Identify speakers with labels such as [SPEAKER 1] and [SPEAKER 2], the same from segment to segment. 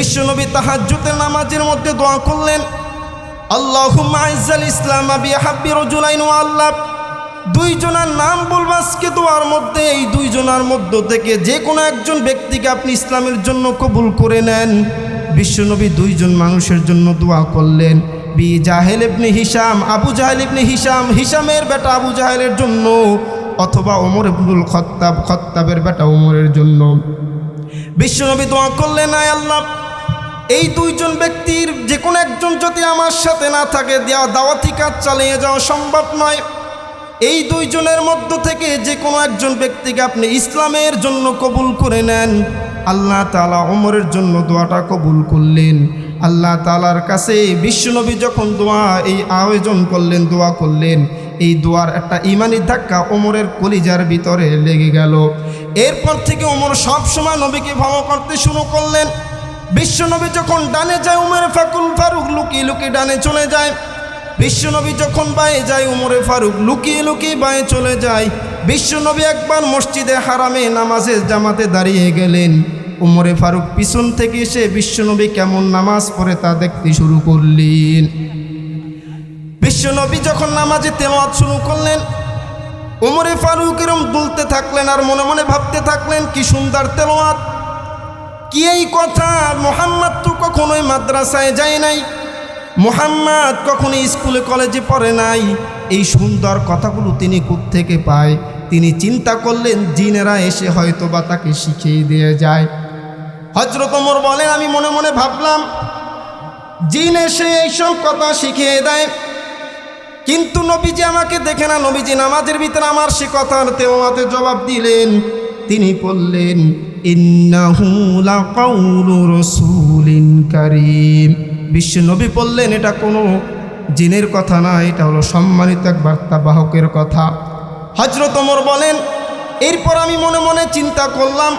[SPEAKER 1] বিশ্বনবী তাহাজ্জুদের নামাজের মধ্যে দোয়া করলেন আল্লাহ আইজাল ইসলাম আবি হাব্বি রজুলাইন আল্লাহ। দুইজনার নাম বলব আজকে দোয়ার মধ্যে, এই দুইজনার মধ্য থেকে যে কোনো একজন ব্যক্তিকে আপনি ইসলামের জন্য কবুল করে নেন। বিশ্বনবী দুইজন মানুষের জন্য দোয়া করলেন, বি জাহেল ইবনে হিসাম আবু জাহেল ইবনে হিসাম হিসামের বেটা আবু জাহেলের জন্য অথবা ওমর ইবনুল খত্তাব, খত্তাবের বেটা ওমরের জন্য। বিশ্বনবী দোয়া করলেন, আয় আল্লাহ। এই দুইজন ব্যক্তির যে কোনো একজন যদি আমার সাথে না থাকে, দেওয়া দাওয়াতি কাজ চালিয়ে যাওয়া সম্ভব নয়। এই দুইজনের মধ্য থেকে যে কোনো একজন ব্যক্তিকে আপনি ইসলামের জন্য কবুল করে নেন। আল্লাহ তালা ওমরের জন্য দোয়াটা কবুল করলেন। আল্লাহ তালার কাছে বিশ্বনবী যখন দোয়া, এই আয়োজন করলেন, দোয়া করলেন, এই দোয়ার একটা ইমানি ধাক্কা ওমরের কলিজার ভিতরে লেগে গেল। এরপর থেকে ওমর সবসময় নবীকে ভালো করতে শুরু করলেন। বিশ্বনবী যখন ডানে যায় উমর, ফাকুল ফারুক লুকিয়ে লুকিয়ে ডানে চলে যায়। বিশ্বনবী যখন বায়ে যায় উমরে, ফারুক লুকিয়ে লুকিয়ে বায়ে চলে যায়। বিশ্বনবী একবার মসজিদে হারামে নামাজে জামাতে দাঁড়িয়ে গেলেন। উমরে, ফারুক পিছন থেকে এসে বিশ্বনবী কেমন নামাজ পড়ে তা দেখতে শুরু করলেন। বিশ্বনবী যখন নামাজে তেলাওয়াত শুরু করলেন, উমরে, ফারুক এরম দুলতে থাকলেন আর মনে মনে ভাবতে থাকলেন, কি সুন্দর তেলাওয়াত। কি এই কথা? মোহাম্মদ তো কখনোই মাদ্রাসায় যায় নাই। মোহাম্মদ কখনো স্কুলে, কলেজে পড়ে নাই। এই সুন্দর কথাগুলো তিনি থেকে পায়? তিনি চিন্তা করলেন, জিনেরা এসে হয়তো বা তাকে শিখিয়ে দিয়ে যায়। হজরত ওমর বলেন, আমি মনে মনে ভাবলাম, জিন এসে এইসব কথা শিখিয়ে দেয়। কিন্তু নবীজি আমাকে দেখে না। নবীজি নামাজের ভিতরে আমার সে কথার তেওয়াতে জবাব দিলেন তিনি বললেন রাসূলিন বিশ্ব নবী বললেন, এটা কোনো জিনের কথা না, এটা হলো সম্মানিত এক বার্তাবাহকের কথা। হজরত ওমর বলেন, এরপর আমি মনে মনে চিন্তা করলাম,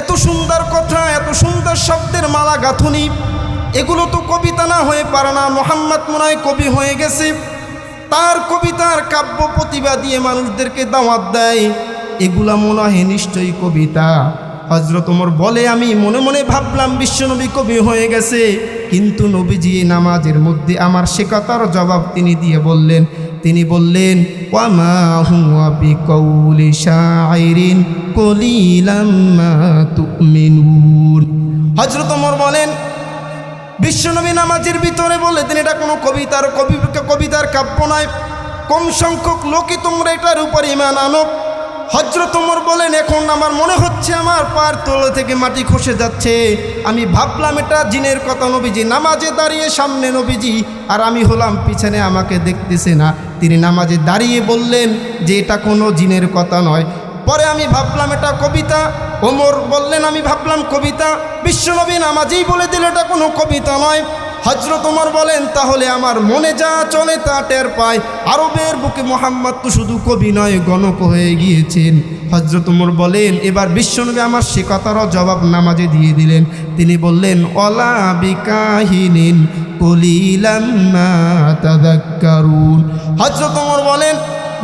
[SPEAKER 1] এত সুন্দর কথা, এত সুন্দর শব্দের মালা গাঁথুনি, এগুলো তো কবিতা না হয়ে পারে না। মোহাম্মদ মনায় কবি হয়ে গেছে, তার কবিতার কাব্য প্রতিভা দিয়ে মানুষদেরকে দাওয়াত দেয়। এগুলা মনে হয় নিশ্চয়ই কবিতা। হজরত ওমর বলে, আমি মনে মনে ভাবলাম বিশ্বনবী কবি হয়ে গেছে। কিন্তু নবীজি নামাজের মধ্যে আমার সে কথার জবাব তিনি দিয়ে বললেন। তিনি বললেন, ওয়ামা হুয়া হজরত ওমর বলেন, বিশ্বনবী নামাজের ভিতরে বললেন এটা কোনো কবিতার কবি কবিতার কাব্য নয়। কম সংখ্যক লোকই তোমরা এটার উপর ইমান আনো। হজরত ওমর বলেন, এখন আমার মনে হচ্ছে আমার পার তলে থেকে মাটি খসে যাচ্ছে। আমি ভাবলাম এটা জিনের কথা নবীজি। নামাজে দাঁড়িয়ে সামনে নবীজি, আর আমি হলাম পিছনে, আমাকে দেখতেছে না। তিনি নামাজে দাঁড়িয়ে বললেন যে, এটা কোনো জিনের কথা নয়। পরে আমি ভাবলাম, এটা কবিতা? ওমর বললেন, আমি ভাবলাম কবিতা। বিশ্বনবী নামাজেই বলে দিল এটা কোনো কবিতা নয়। হজরত ওমর বলেন, তাহলে আমার মনে যা চলে তা টের পায়। আরবের বুকে মোহাম্মদ তো শুধু কবি নয়, গণক হয়ে গিয়েছেন। হজরত ওমর বলেন, এবার বিশ্বনবী আমার সে কথারও জবাব নামাজে দিয়ে দিলেন। তিনি বললেন অলা বিকাহিনীন তাদাক্কারুন হজরত ওমর বলেন,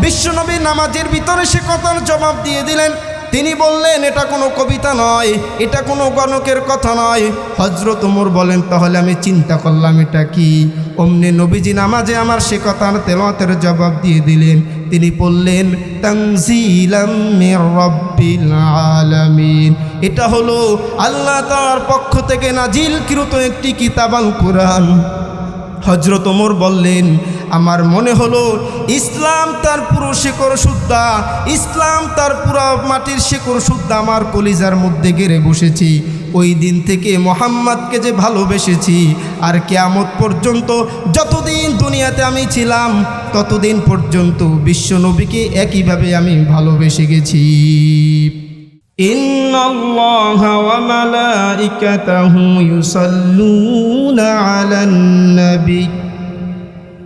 [SPEAKER 1] বিশ্বনবী নামাজের ভিতরে সে কথার জবাব দিয়ে দিলেন। তিনি বললেন, এটা কোনো কবিতা নয়, এটা কোনো গণকের কথা নয়। হজরত উমর বলেন, তাহলে আমি চিন্তা করলাম, এটা কি? অমনি নবীজি নামাজে আমার সে কথার তেলতের জবাব দিয়ে দিলেন। তিনি বললেন আলামিন। এটা হলো আল্লাহ তার পক্ষ থেকে নাজিলকৃত একটি কিতাব আল কোরআন হজরত ওমর বললেন আমার মনে হলো ইসলাম তার পুরো শেকড় শুদ্ধা ইসলাম তার পুরো মাটির শেকড় শুদ্ধা আমার কলিজার মধ্যে গেড়ে বসেছি ওই দিন থেকে মোহাম্মদকে যে ভালোবেসেছি আর কেয়ামত পর্যন্ত যতদিন দুনিয়াতে আমি ছিলাম ততদিন পর্যন্ত বিশ্বনবীকে একইভাবে আমি ভালোবেসে গেছি إن الله وملائكته يصلون على النبي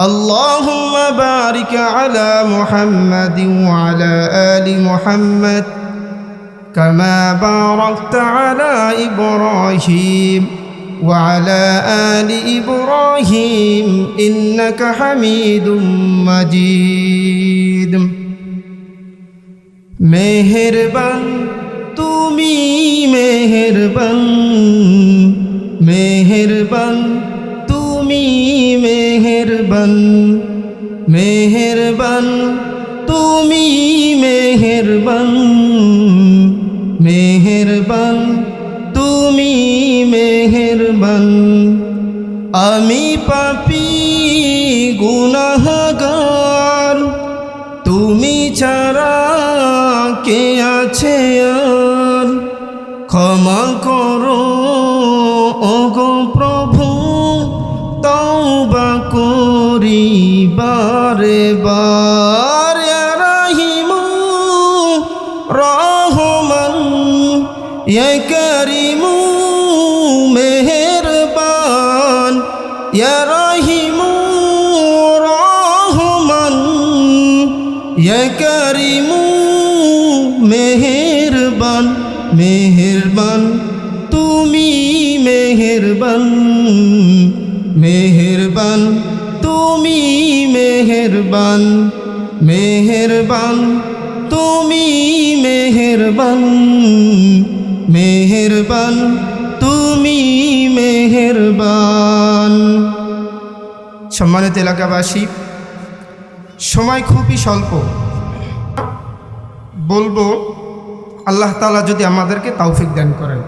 [SPEAKER 1] اللهم بارك على محمد وعلى آل محمد كما باركت على إبراهيم وعلى آل إبراهيم إنك حميد مجيد মেহেরবান তুমি মেহেরবান মেহেরবান তুমি মেহেরবান তুমি মেহেরবান মেহেরবান তুমি মেহেরবান। আমি পাপি গুনাহগার তুমি ছাড়া কে আছে? ইয়া করিমু মেহেরবান মেহেরবান, তুমি মেহেরবান মেহেরবান, তুমি মেহেরবান মেহেরবান, তুমি মেহেরবান মেহেরবান, তুমি মেহেরবান। সম্মানিত এলাকাবাসী সময় খুবই স্বল্প। বলব, আল্লাহ তালা যদি আমাদেরকে তৌফিক দান করেন।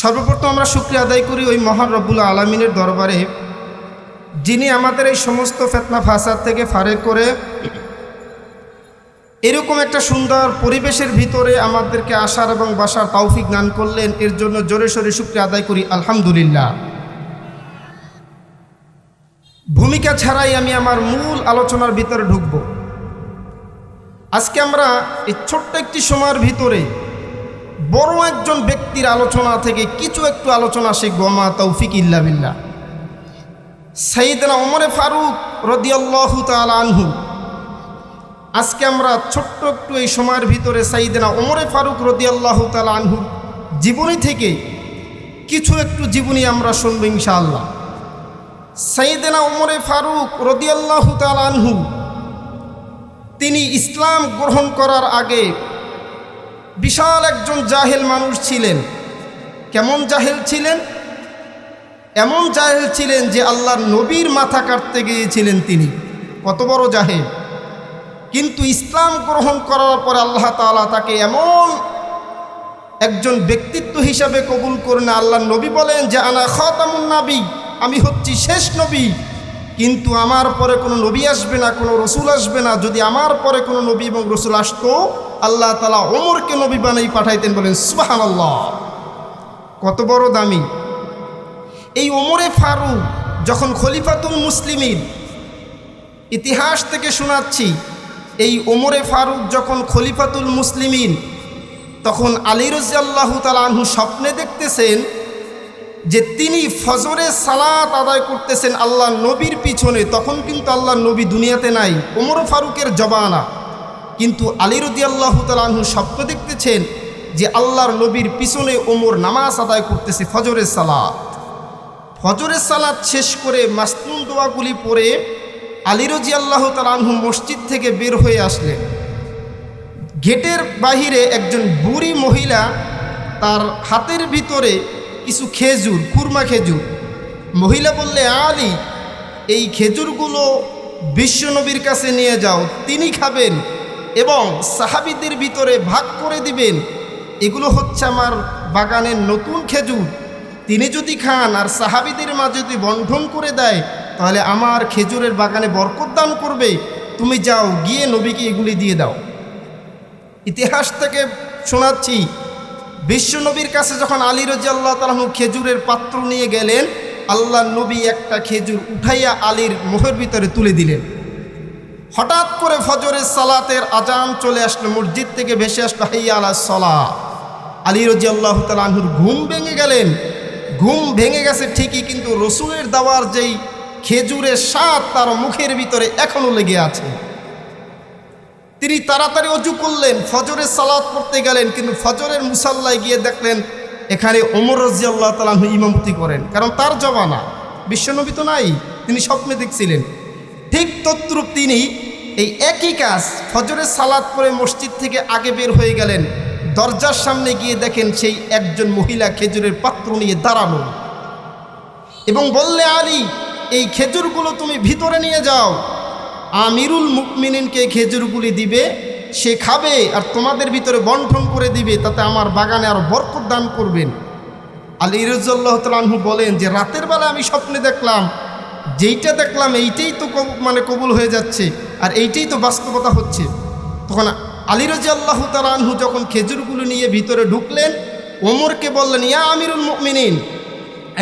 [SPEAKER 1] সর্বপ্রথম আমরা শুক্রিয়া আদায় করি ওই মহান রব্বুল্লা আলমিনের দরবারে, যিনি আমাদের এই সমস্ত ফেতনা ফাসাদ থেকে ফারেক করে এরকম একটা সুন্দর পরিবেশের ভিতরে আমাদেরকে আসার এবং বাসার তৌফিক দান করলেন। এর জন্য জোরে সোরে শুক্রিয়া আদায় করি। আলহামদুলিল্লাহ। ভূমিকা ছাড়াই আমি আমার মূল আলোচনার ভিতরে ঢুকব। আজকে আমরা এই ছোট্ট একটি সময়ের ভিতরে বড় একজন ব্যক্তির আলোচনা থেকে কিছু একটু আলোচনা শিখব, মা তৌফিক ইল্লা বিল্লাহ। সাইদনা ওমরে ফারুক রদিয়াল্লাহু আনহু। আজকে আমরা ছোট্ট একটু এই সময়ের ভিতরে সাইদনা ওমরে ফারুক রদিয়াল্লাহু আনহু জীবনী থেকে কিছু একটু জীবনী আমরা শুনব ইনশাআল্লাহ। সাইদেনা ওমরে ফারুক রদিয়াল্লাহু তালানহু তিনি ইসলাম গ্রহণ করার আগে বিশাল একজন জাহেল মানুষ ছিলেন। কেমন জাহেল ছিলেন? এমন জাহেল ছিলেন যে আল্লাহর নবীর মাথা কাটতে গিয়েছিলেন তিনি। কত বড় জাহেল। কিন্তু ইসলাম গ্রহণ করার পরে আল্লাহ তালা তাকে এমন একজন ব্যক্তিত্ব হিসাবে কবুল করেন। আল্লাহর নবী বলেন যে, আনা খতামুন আমি হচ্ছি শেষ নবী, কিন্তু আমার পরে কোনো নবী আসবে না, কোনো রসুল আসবে না। যদি আমার পরে কোনো নবী এবং রসুল আসতো, আল্লাহ তালা ওমরকে নবী বানাই পাঠাইতেন বলেন সুবাহান আল্লাহ কত বড় দামি। এই ওমরে ফারুক যখন খলিফাতুল মুসলিমিন, ইতিহাস থেকে শোনাচ্ছি, এই ওমরে ফারুক যখন খলিফাতুল মুসলিমিন, তখন আলী রাজিয়াল্লাহ তালাহু স্বপ্নে দেখতেছেন যে তিনি ফজরে সালাত আদায় করতেছেন আল্লাহ নবীর পিছনে, তখন কিন্তু আল্লাহ নবী দুনিয়াতে নাই, ওমর ফারুকের জবানা। কিন্তু আলী রদি আল্লাহ তালাহু স্বপ্ন দেখতেছেন যে আল্লাহর নবীর পিছনে ওমর নামাজ আদায় করতেছে ফজরের সালাত। ফজরের সালাত শেষ করে মাসনুন দোয়াগুলি পরে আলী রজি আল্লাহ তালাহু মসজিদ থেকে বের হয়ে আসলেন। গেটের বাহিরে একজন বুড়ি মহিলা তার হাতের ভিতরে কিছু খেজুর কুরমা খেজুর। মহিলা বললে, আলী, এই খেজুরগুলো বিশ্বনবীর কাছে নিয়ে যাও, তিনি খাবেন এবং সাহাবিদের ভিতরে ভাগ করে দিবেন। এগুলো হচ্ছে আমার বাগানের নতুন খেজুর। তিনি যদি খান আর সাহাবিদের মাঝে যদি বন্টন করে দেয়, তাহলে আমার খেজুরের বাগানে বরকত দান করবে। তুমি যাও, গিয়ে নবীকে এগুলি দিয়ে দাও। ইতিহাস থেকে শোনাচ্ছি বিশ্বনবীর কাছে যখন আলী রাজি আল্লাহ তালাহু খেজুরের পাত্র নিয়ে গেলেন আল্লাহ নবী একটা খেজুর উঠাইয়া আলীর মুখের ভিতরে তুলে দিলেন। হঠাৎ করে ফজরের সালাতের আজান চলে আসলো, মসজিদ থেকে ভেসে আসলো, হাইয়া আলা সলা আলী রাজি আল্লাহ তালুর ঘুম ভেঙে গেলেন। ঘুম ভেঙে গেছে ঠিকই, কিন্তু রসুলের দেওয়ার যেই খেজুরের স্বাদ তার মুখের ভিতরে এখনও লেগে আছে। তিনি তাড়াতাড়ি অজু করলেন, ফজরের সালাত পড়তে গেলেন, কিন্তু ফজরের মুসাল্লায় গিয়ে দেখলেন, এখানে ওমর রাজি আল্লাহ তালাহু ইমামতি করেন। কারণ তার জবানা বিশ্বনবী তো নাই, তিনি স্বপ্নে দেখছিলেন। ঠিক তদ্রূপ তিনি এই একই কাজ, ফজরের সালাত পরে মসজিদ থেকে আগে বের হয়ে গেলেন, দরজার সামনে গিয়ে দেখেন সেই একজন মহিলা খেজুরের পাত্র নিয়ে দাঁড়ানো এবং বললে, আলী, এই খেজুরগুলো তুমি ভিতরে নিয়ে যাও। আমিরুল মুকমিনিনকে খেজুরগুলি দিবে, সে খাবে আর তোমাদের ভিতরে বন্ঠন করে দিবে, তাতে আমার বাগানে আরও বরকত দান করবেন। আলী রজ্লাহ তালহু বলেন যে, রাতের বেলা আমি স্বপ্নে দেখলাম, যেইটা দেখলাম এইটাই তো মানে কবুল হয়ে যাচ্ছে আর এইটাই তো বাস্তবতা হচ্ছে। তখন আলী রাজি আল্লাহ তালাহু যখন খেজুরগুলো নিয়ে ভিতরে ঢুকলেন, ওমরকে বললেন, ইয়া আমিরুল মুকমিনিন।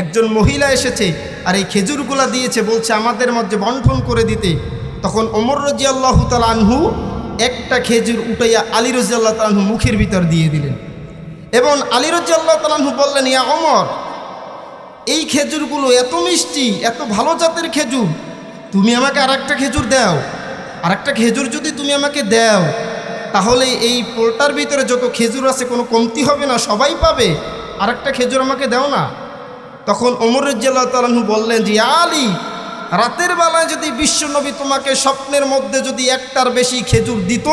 [SPEAKER 1] একজন মহিলা এসেছে আর এই খেজুরগুলা দিয়েছে, বলছে, আমাদের মধ্যে বন্টন করে দিতে। তখন ওমর রাজি আল্লাহ তালাহু একটা খেজুর উঠাইয়া আলী রাজি আল্লাহ তালাহু মুখের ভিতর দিয়ে দিলেন। এবং আলী রাজি আল্লাহ বললেন, ইয়া অমর এই খেজুরগুলো এত মিষ্টি, এত ভালো জাতের খেজুর, তুমি আমাকে আরেকটা খেজুর দাও। আরেকটা খেজুর যদি তুমি আমাকে দাও, তাহলে এই পোলটার ভিতরে যত খেজুর আছে কোনো কমতি হবে না, সবাই পাবে। আরেকটা খেজুর আমাকে দাও না। তখন ওমর রাজ্লাহ তালাহু বললেন যে আলী রাতের বেলায় যদি বিশ্বনবী তোমাকে স্বপ্নের মধ্যে যদি একটার বেশি খেজুর দিত,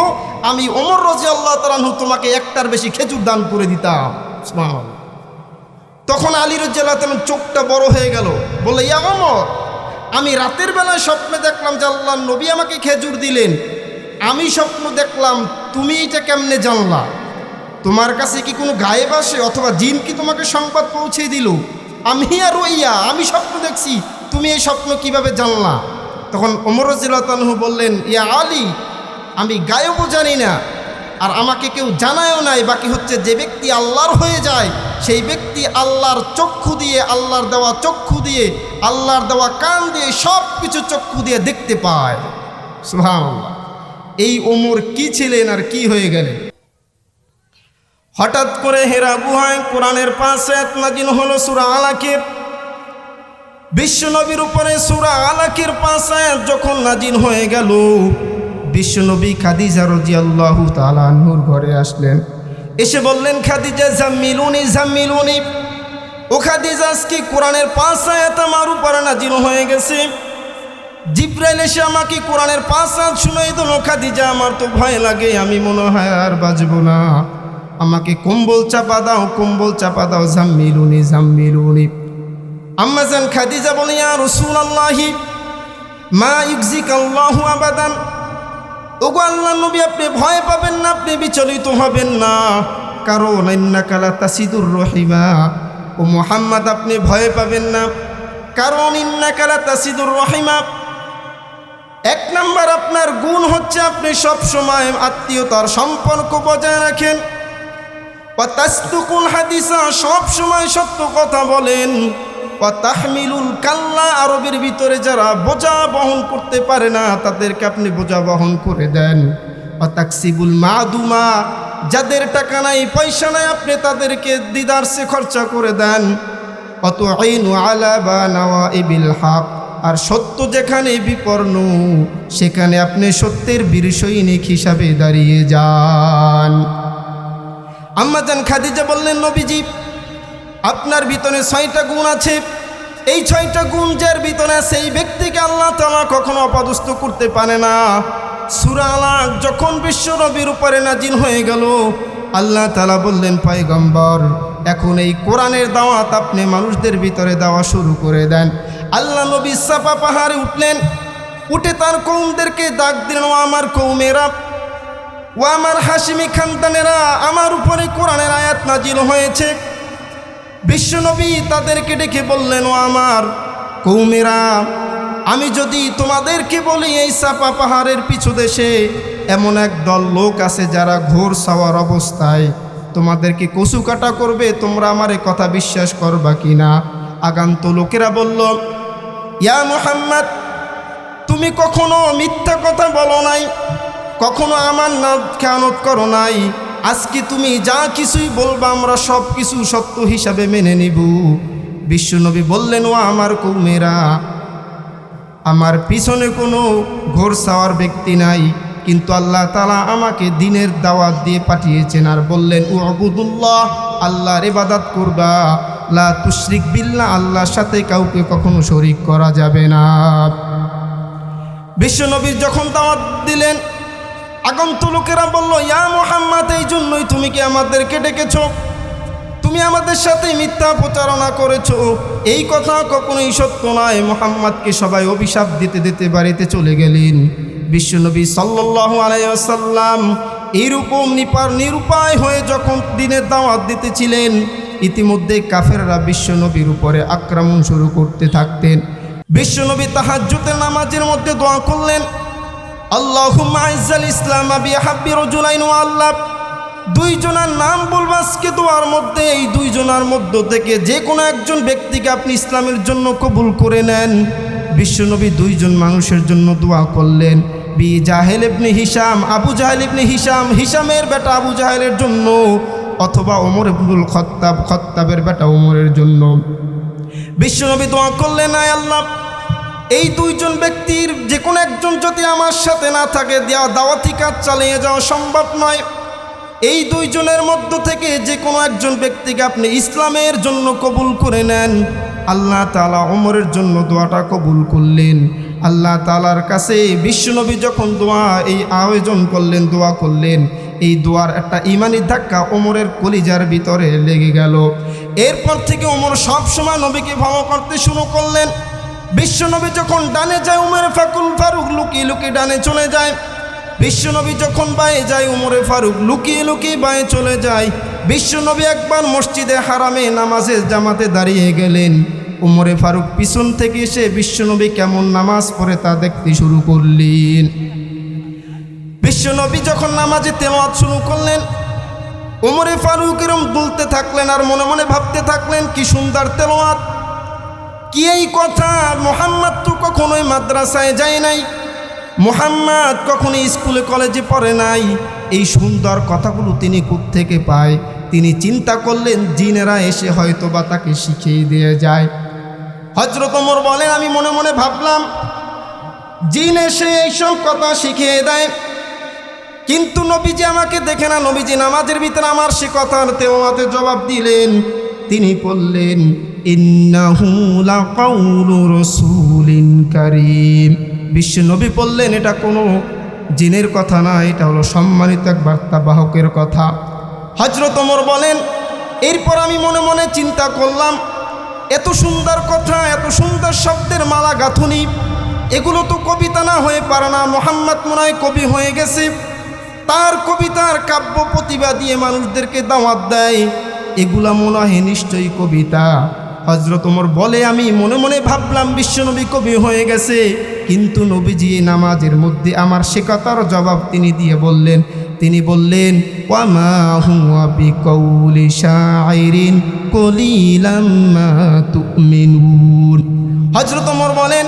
[SPEAKER 1] আমি অমর রাজি আল্লাহ তালাহু তোমাকে একটার বেশি খেজুর দান করে দিতাম। তখন আলী রাজ্লাহ তালাহ চোখটা বড় হয়ে গেল। বলে ইয়া ওমর, আমি রাতের বেলায় স্বপ্নে দেখলাম যে আল্লাহ নবী আমাকে খেজুর দিলেন। আমি স্বপ্ন দেখলাম, তুমি এটা কেমনে জানলা? তোমার কাছে কি কোনো গায়েব আসে অথবা জিন কি তোমাকে সংবাদ পৌঁছে দিল? আমি আর রইয়া, আমি স্বপ্ন দেখছি, তুমি এই স্বপ্ন কীভাবে জানলা? তখন ওমর রাজিল্লাহু বললেন, ইয়া আলী, আমি গায়েবও জানি না, আর আমাকে কেউ জানায়ও নাই, বাকি হচ্ছে যে ব্যক্তি আল্লাহর হয়ে যায়, সেই ব্যক্তি আল্লাহর চক্ষু দিয়ে, আল্লাহর দেওয়া চক্ষু দিয়ে, আল্লাহর দেওয়া কান দিয়ে সব কিছু চক্ষু দিয়ে দেখতে পায়। সুবহানাল্লাহ। এই ওমর কি ছিলেন আর কি হয়ে গেলেন? হঠাৎ করে হেরা গুহায় কোরআনের পাশে এক নাজিন হলো সুরা আলাকের। বিশ্বনবীর উপরে সুরা আলাকের পাশে যখন নাজিন হয়ে গেল, বিশ্বনবী খাদিজা রাজি আল্লাহ তালাহুর ঘরে আসলেন। এসে বললেন, খাদিজা, জাম্মিলুনি জাম্মিলুনি। ও খাদিজা, আজকে কোরআনের পাঁচ আয়াত আমার উপরে নাজিল হয়ে গেছে। জিব্রাইল এসে আমাকে কোরআনের পাঁচ আয়াত শুনাই দিল, খাদিজা, আমার তো ভয় লাগে, আমি মনে হয় আর বাজবো না। আমাকে কম্বল চাপা দাও, কম্বল চাপা দাও, জাম্মিলুনি জাম্মিলুনি। আম্মাজান খাদিজা বলে, ইয়া রাসূলুল্লাহি, মা ইউজিক আল্লাহু আবাদান? ওগো আল্লাহ নবী, আপনি ভয় পাবেন না, আপনি বিচলিত হবেন না। কারণ ইন্নাকালা তাসিদুর রহিমা। ও মোহাম্মদ, আপনি ভয় পাবেন না। কারণ ইন্নাকালা তাসিদুর রহিমা। এক নাম্বার, আপনার গুণ হচ্ছে আপনি সব সময় আত্মীয়তার সম্পর্ক বজায় রাখেন। ও তাস্তুকুল হাদিসা, সব সময় সত্য কথা বলেন। ও তাহমিলুল কাল্লা, আরবের ভিতরে যারা বোঝা বহন করতে পারে না, তাদেরকে আপনি বোঝা বহন করে দেন। ও তাকসিবুল মাদুমা, যাদের টাকা নাই, পয়সা নাই, আপনি তাদেরকে দিদারসে খরচা করে দেন। অত আইনু আলা বা নাওয়া ইবিল হক, আর সত্য যেখানে বিপর্ণ সেখানে আপনি সত্যের বীর সৈনিক হিসাবে দাঁড়িয়ে যান। আম্মাজান খাদিজা বললেন, নবীজি, আপনার ভিতরে ছয়টা গুণ আছে। এই ছয়টা গুণ যার ভিতরে সেই ব্যক্তিকে আল্লাহ তালা কখনো অপদস্থ করতে পারে না। সুরা আলাক যখন বিশ্ব নবীর উপরে নাজিন হয়ে গেল, আল্লাহ তালা বললেন পাইগম্বর এখন এই কোরআনের দাওয়াত আপনি মানুষদের ভিতরে দেওয়া শুরু করে দেন। আল্লাহ নবী সাপা পাহাড়ে উঠলেন। উঠে তার কৌমদেরকে ডাক দিলেন আমার কৌমেরা ও আমার হাসিমি খানদানেরা আমার উপরে কোরআনের আয়াত নাজিল হয়েছে। বিশ্বনবী তাদেরকে ডেকে বললেন, ও আমার কৌমেরা, আমি যদি তোমাদেরকে বলি এই সাপা পাহাড়ের পিছু দেশে এমন এক দল লোক আছে যারা ঘোর সাওয়ার অবস্থায় তোমাদেরকে কচু কাটা করবে, তোমরা আমার কথা বিশ্বাস করবা কি না আগান্ত লোকেরা বলল, ইয়া মোহাম্মদ, তুমি কখনো মিথ্যা কথা বলো নাই? কখনো আমার না খেয়ানত করো নাই। আজকে তুমি যা কিছুই বলবা, আমরা সব কিছু সত্য হিসাবে মেনে নিব। বিশ্বনবী বললেন, ও আমার কৌমেরা, আমার পিছনে কোনো ঘোর সাওয়ার ব্যক্তি নাই। কিন্তু আল্লাহ তালা আমাকে দিনের দাওয়াত দিয়ে পাঠিয়েছেন আর বললেন ও আবুদুল্লাহ আল্লাহর ইবাদাত করবা। লা তুশরিক বিল্লাহ, আল্লাহর সাথে কাউকে কখনো শরিক করা যাবে না। বিশ্বনবী যখন দাওয়াত দিলেন আগন্ত লোকেরা বলল, ইয়া মোহাম্মদ, এই জন্যই তুমি কি আমাদেরকে ডেকেছ? তুমি আমাদের সাথে মিথ্যা প্রচারণা করেছ। এই কথা কখনোই সত্য নয়। মোহাম্মদকে সবাই অভিশাপ দিতে দিতে বাড়িতে চলে গেলেন। বিশ্বনবী সাল্লাহ আলাইসাল্লাম এইরকম নিপার, নিরুপায় হয়ে যখন দিনের দাওয়াত দিতেছিলেন, ইতিমধ্যে কাফেররা বিশ্বনবীর উপরে আক্রমণ শুরু করতে থাকতেন। বিশ্বনবী তাহাজ্জুতের নামাজের মধ্যে দোয়া করলেন। আল্লাহুম্মা আইজ্জাল ইসলাম আবি হাব্বি আল্লাহ। দুইজনার নাম বলব আজকে দোয়ার মধ্যে। এই দুইজনার মধ্য থেকে যে কোনো একজন ব্যক্তিকে আপনি ইসলামের জন্য কবুল করে নেন। বিশ্বনবী দুইজন মানুষের জন্য দোয়া করলেন। বি জাহেল ইবনে হিসাম আবু জাহেল ইবনে হিসাম হিসামের বেটা আবু জাহেলের জন্য অথবা ওমর ইবনুল খত্তাব, খত্তাবের বেটা ওমরের জন্য। বিশ্বনবী দোয়া করলেন, আয় আল্লাহ। এই দুইজন ব্যক্তির যে কোনো একজন যদি আমার সাথে না থাকে দেওয়া দাওয়াতি কাজ চালিয়ে যাওয়া সম্ভব নয়। এই দুইজনের মধ্য থেকে যে কোনো একজন ব্যক্তিকে আপনি ইসলামের জন্য কবুল করে নেন। আল্লাহ তালা ওমরের জন্য দোয়াটা কবুল করলেন। আল্লাহ তালার কাছে বিশ্বনবী যখন দোয়া, এই আয়োজন করলেন, দোয়া করলেন, এই দোয়ার একটা ইমানি ধাক্কা ওমরের কলিজার ভিতরে লেগে গেল। এরপর থেকে ওমর সবসময় নবীকে ভালো করতে শুরু করলেন। বিশ্বনবী যখন ডানে যায় উমর, ফাকুল ফারুক লুকিয়ে লুকিয়ে ডানে চলে যায়। বিশ্বনবী যখন বায়ে যায় উমরে, ফারুক লুকিয়ে লুকিয়ে বায়ে চলে যায়। বিশ্বনবী একবার মসজিদে হারামে নামাজে জামাতে দাঁড়িয়ে গেলেন। উমরে, ফারুক পিছন থেকে এসে বিশ্বনবী কেমন নামাজ পড়ে তা দেখতে শুরু করলেন। বিশ্বনবী যখন নামাজে তেলাওয়াত শুরু করলেন, উমরে, ফারুক এরম দুলতে থাকলেন আর মনে মনে ভাবতে থাকলেন, কি সুন্দর তেলাওয়াত। কি এই কথা? মোহাম্মদ তো কখনোই মাদ্রাসায় যায় নাই। মোহাম্মদ কখনো স্কুলে, কলেজে পড়ে নাই। এই সুন্দর কথাগুলো তিনি থেকে পায়? তিনি চিন্তা করলেন, জিনেরা এসে হয়তো বা তাকে শিখিয়ে দিয়ে যায়। হজরত ওমর বলেন, আমি মনে মনে ভাবলাম, জিন এসে এইসব কথা শিখিয়ে দেয়। কিন্তু নবীজি আমাকে দেখে না, নবীজি নামাজের ভিতরে আমার সে কথার তেওয়াতে জবাব দিলেন। তিনি বললেন ইন্নাহু লাকাউলু রাসূলিন কারীম। বিশ্ব নবী বললেন, এটা কোনো জিনের কথা না, এটা হলো সম্মানিত এক বার্তাবাহকের কথা। হজরত বলেন, এরপর আমি মনে মনে চিন্তা করলাম, এত সুন্দর কথা, এত সুন্দর শব্দের মালা গাঁথুনি, এগুলো তো কবিতা না হয়ে পারে না, মোহাম্মদ মোনায় কবি হয়ে গেছে। তার কবিতার কাব্য প্রতিভা দিয়ে মানুষদেরকে দাওয়াত দেয়, এগুলা মনে হয় নিশ্চয়ই কবিতা। হজরত ওমর বলে, আমি মনে মনে ভাবলাম, বিশ্বনবী কবি হয়ে গেছে। কিন্তু নবীজি নামাজের মধ্যে আমার সে কথার জবাব তিনি দিয়ে বললেন, তিনি বললেন হজরত ওমর বলেন,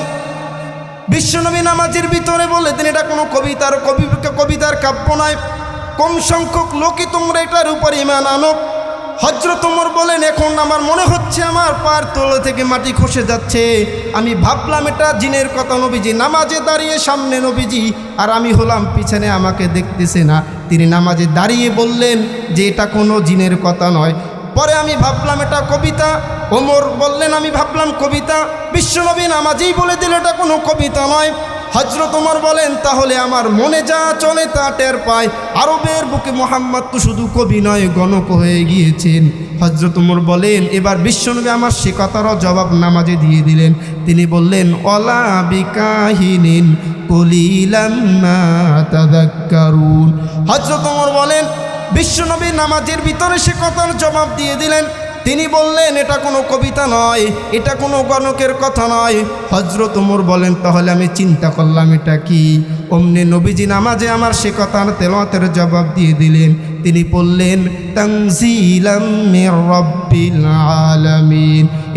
[SPEAKER 1] বিশ্বনবী নামাজের ভিতরে বললেন এটা কোনো কবিতার কবি কবিতার কাব্য নয়। কম সংখ্যক লোকই তোমরা এটার উপর ইমান আনো। হজরত ওমর বলেন, এখন আমার মনে হচ্ছে আমার পার তলে থেকে মাটি খসে যাচ্ছে। আমি ভাবলাম এটা জিনের কথা নবীজি। নামাজে দাঁড়িয়ে সামনে নবীজি, আর আমি হলাম পিছনে, আমাকে দেখতেছে না। তিনি নামাজে দাঁড়িয়ে বললেন যে, এটা কোনো জিনের কথা নয়। পরে আমি ভাবলাম, এটা কবিতা? ওমর বললেন, আমি ভাবলাম কবিতা। বিশ্বনবী নামাজেই বলে দিল, এটা কোনো কবিতা নয়। হজরত ওমর বলেন, তাহলে আমার মনে যা চলে তা টের পায়। আরবের বুকে মোহাম্মদ তো শুধু কবি নয়, গণক হয়ে গিয়েছেন। হজরত ওমর বলেন, এবার বিশ্বনবী আমার সে কথারও জবাব নামাজে দিয়ে দিলেন। তিনি বললেন অলা বিকাহিনীন কলিলাম্মা তাদাক্কারুন হজরত ওমর বলেন, বিশ্বনবী নামাজের ভিতরে সে কথার জবাব দিয়ে দিলেন। তিনি বললেন, এটা কোনো কবিতা নয়, এটা কোনো গণকের কথা নয়। হজরত ওমর বলেন, তাহলে আমি চিন্তা করলাম, এটা কি? অমনি নবীজি নামাজে আমার সে কথার তেলতের জবাব দিয়ে দিলেন। তিনি বললেন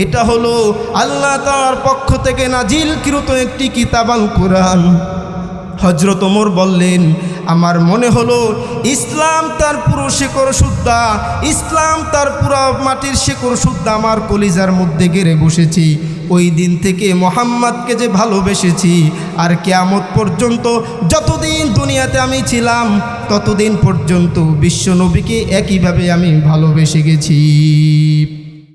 [SPEAKER 1] এটা হলো আল্লাহ তার পক্ষ থেকে নাজিল নাজিলকৃত একটি কিতাব আল কোরআন হজরত ওমর বললেন আমার মনে হলো, ইসলাম তার পুরো শেকড় শুদ্ধা ইসলাম তার পুরো মাটির শেকড় শুদ্ধা আমার কলিজার মধ্যে গেড়ে বসেছি। ওই দিন থেকে মোহাম্মদকে যে ভালোবেসেছি, আর কেয়ামত পর্যন্ত যতদিন দুনিয়াতে আমি ছিলাম, ততদিন পর্যন্ত বিশ্বনবীকে একইভাবে আমি ভালোবেসে গেছি।